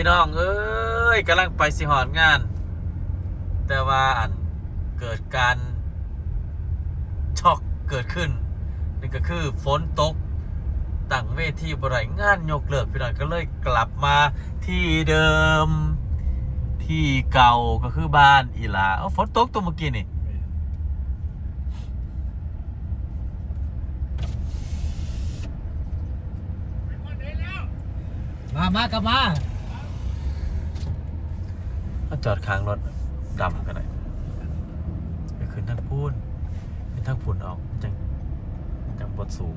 พี่น้องเอ้ยกำลังไปสิหอนงาน แต่ว่าอันเกิดการช็อกเกิดขึ้นนี่ก็คือฝนตกตั้งเวทีบริงานยกเลิกพี่น้องก็เลยกลับมาที่เดิมที่เก่าก็คือบ้านอีหลาเอาฝนตกตัวเมื่อกี้นี่มา มากลับมา ก็จอดค้างรถดำกันหน่อยไปขึ้นทางพูนเป็นทางพูนเอาจังจังบดสูง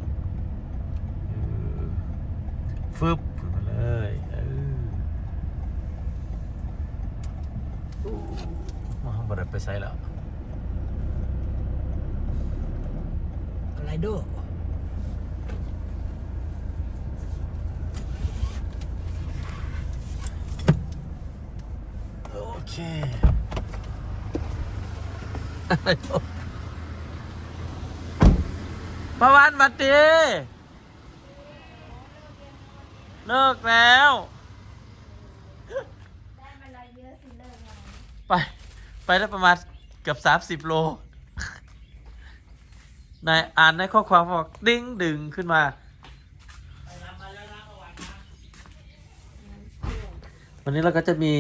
ฟึบขึ้นมาเลยเออมาบ่ได้ไปไซแล้วอะไรดูโอ เค ประวันมาตีเลิกแล้ว ได้มาละเยอะสิเลิกงานไป ไปได้ประมาณเกือบสามสิบโล นายอ่านในข้อความบอกดิ้งดึงขึ้นมา วันนี้เราก็จะมี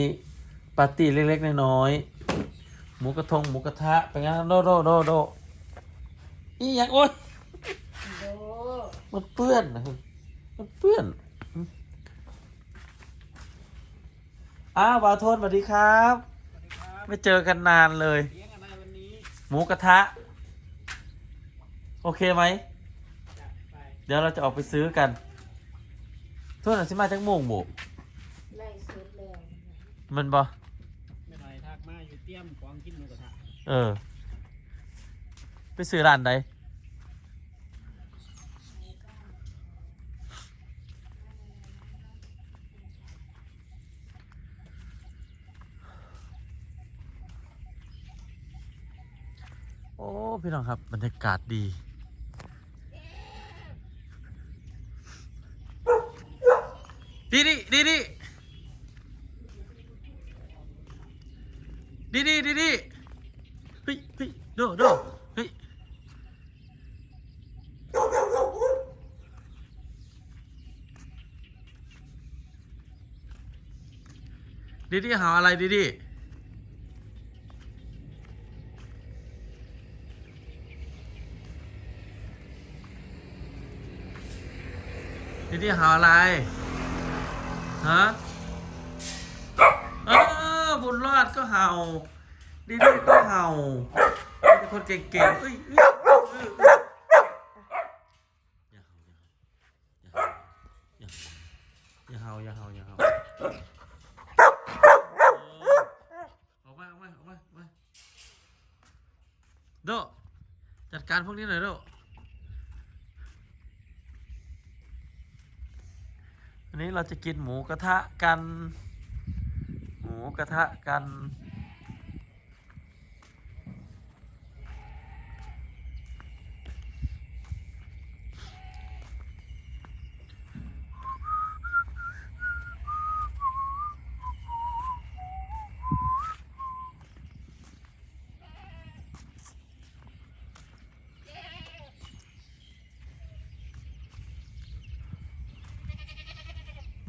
ปาร์ตี้เล็กๆน้อยๆหมูกระทงหมูกระทะไปงั้นโดโดโดโดอีหยังโอ๊ยโดมันเปื้อนนะมันเปื้อนอ้าวบาวโทนสวัสดีครับ ไม่เจอกันนานเลยเลี้ยงอะไรวันนี้หมูกระทะ โอเคไหมจัดไปเดี๋ยวเราจะออกไปซื้อกันโทษนะสิมาจากโม่งบุไล่สุดแล้วมันบอ ไม่ไรทักมาอยู่เต รียมของกินหมูกระทะเออ ไปซื้อร้านใดโอ้ พี่น้องครับ บรรยากาศดีดีดีดีดีดีดีดีดี เฮ้ยเฮ้ยโดโดเฮ้ยดีดีหาอะไรดีดีดีดีหาอะไร ฮะเออบุญรอดก็เห่า ดีดีก็เห่าเป็นคนเก่งๆเอ้ยเอ้ยเอ้ยเอ้ยเอ้ยอย่าเห่าอย่าเห่าอย่าเห่าอย่าเห่าอย่าเห่าออกมาออกมาออกมาออกมาโดจัดการพวกนี้หน่อยโดวันนี้เราจะกินหมูกระทะกัน หมูกระทะกัน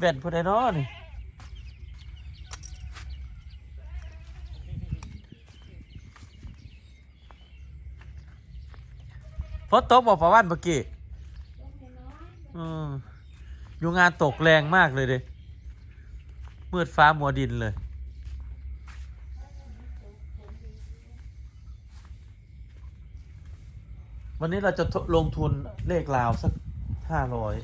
ว่นผู้ใดเนาะนี่ฝนตกบอกประวันเมื่อกี้อืมอยู่งานตกแรงมากเลยเด้มืดฟ้ามัวดินเลยวันนี้เราจะลงทุนเลขราวสักห้าร้อย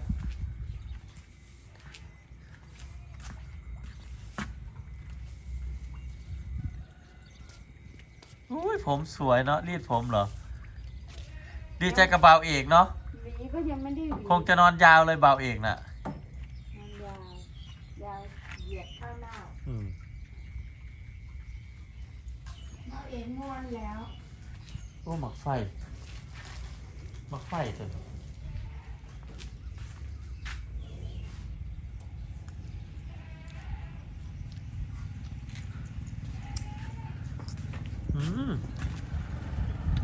ผมสวยเนาะรีดผมเหรอ ดีใจกับเบาวเอกเนาะหวีก็ยังไม่ได้หวีคงจะนอนยาวเลยเบาวเอกน่ะ มันยาวยาวเหยียดเข้าหน้าอืมเอาเองง่วนแล้ว โอ้หมักไฟหมักไฟเถอะ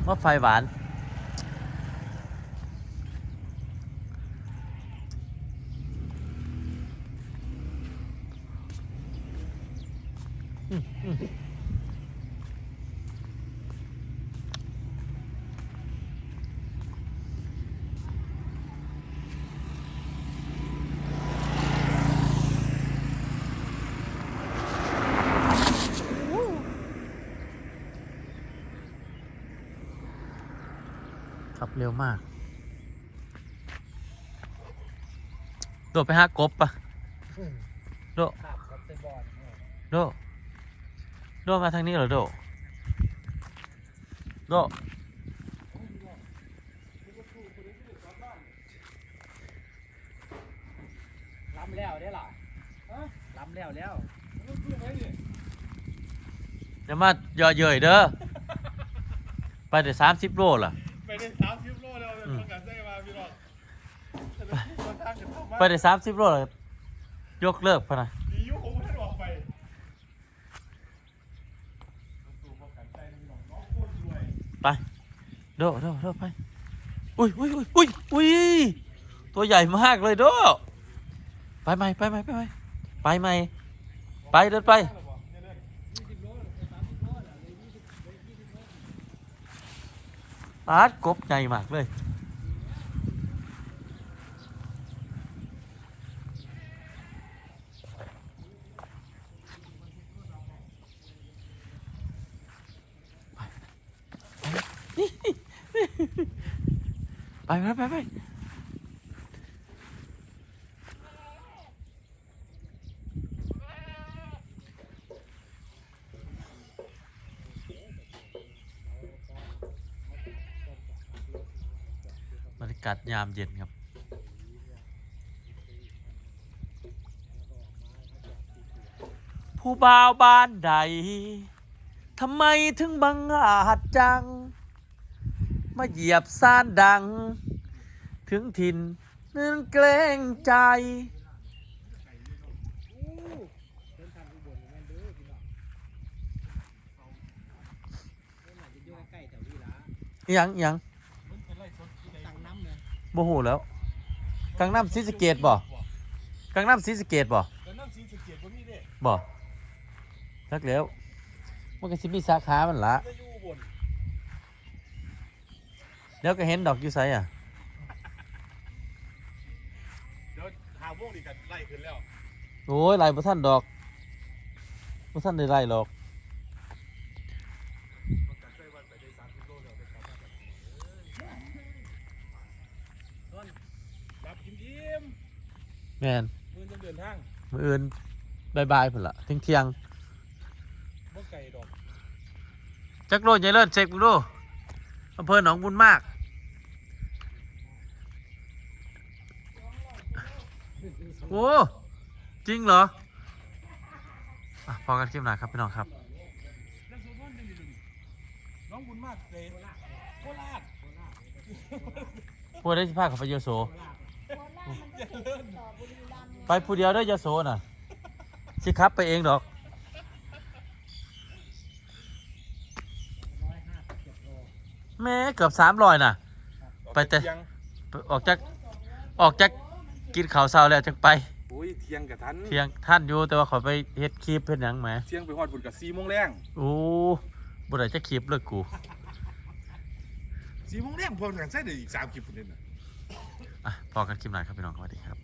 ว่าไฟหวาน อืมอืม เร็วมาก โดดไปหากบปะโดดขับกับเตบอลเนี่ยโดดโดดมาทางนี้เหรอโดดโดดล้ำแล้วได้หรอล้ำแล้วแล้วอย่ามาเย่อเย้ยเด้อ ไปเดี๋ยวสามสิบโลล่ะ ไปเดี๋ยวสามสิบโลล่ะยกเลิกพะนะดียุคงไม่ได้ออกไปตัวประกาศใส่นะพี่น้องน้องโคตรรวยไปโดดโดโดไปอุ้ยอุ้ยอุ้ยอุ้ยอุ้ยตัวใหญ่มากเลยโดดไปไหมไปไหมไปไหมไปไหมไปเดินไปปาดกบใหญ่มากเลย ไปไปไปบรรยากาศยามเย็นครับผู้บ่าวบ้านใด ทำไมถึงบังอาจจัง มาเหยียบซ่านดัง ถึงถิ่นนึงเกรงใจเดินทางอุบลแม่นเด้อพี่น้องเดินหน่อยจะอยู่ใกล้ๆแถวนี้ละอิหยังอิหยังโมโหแล้ว กังน้ำซีสะเกตบ่กังน้ำซีสะเกตบ่แต่นั่นสีสะเกียบว่ามีเด้บ่ทักแล้ว มันก็สิมีสาขามันละจะอยู่อุบนแล้วก็เห็นดอกอยู่ไสอะ เดี๋ ยวหาพวกนี้กันไล่ขึ้นแล้วโอ้ยไล่บ่ทันดอกบ่ทันได้ไล่หรอกประกาศใส่วันไปได้สามสิบโลแล้วได้กลับมาแบบรับกินยิ้มแม่นมือจะเดินทางมื้ออื่นบายๆพุ่นละเที่ยงเที่ยงบ่ไก่ดอกๆจักโลใหญ่เลิศเช็คดูอำเภอหนองบุญมาก อ้ จริงเหรออะพอกันคลิปหน่อยครับพี่น้องครับนั่นสุดมันยังอยู่น้องบุญมากเลยโคราชพูดได้ที่ภาคกับไปโยโสโคราชมันก็ติดต่อบุรีรัมย์ไงไปผู้เดียวได้อยโสน่ะ สิครับไปเองดอก แม่เกือบสามรอยน่ะ ไปแต่เที่ยงออกจาก ออกจาก กินข้าวเช้าแล้วจังไปโอ้ยเที่ยงกับทันเที่ยงท่านอยู่แต่ว่าขอไปเฮ็ดคลิปเฮ็ดหยังแหมเที่ยงไปฮอดบุญกับสี่โมงแรงโอ้บ่ได้จะคลิปเลยกู สี่โมงแรงพอกันใส่ได้อีกสามคลิปพุ่นนี่น่ะ อะพอกันคลิปหน่อยครับพี่น้องสวัสดีครับ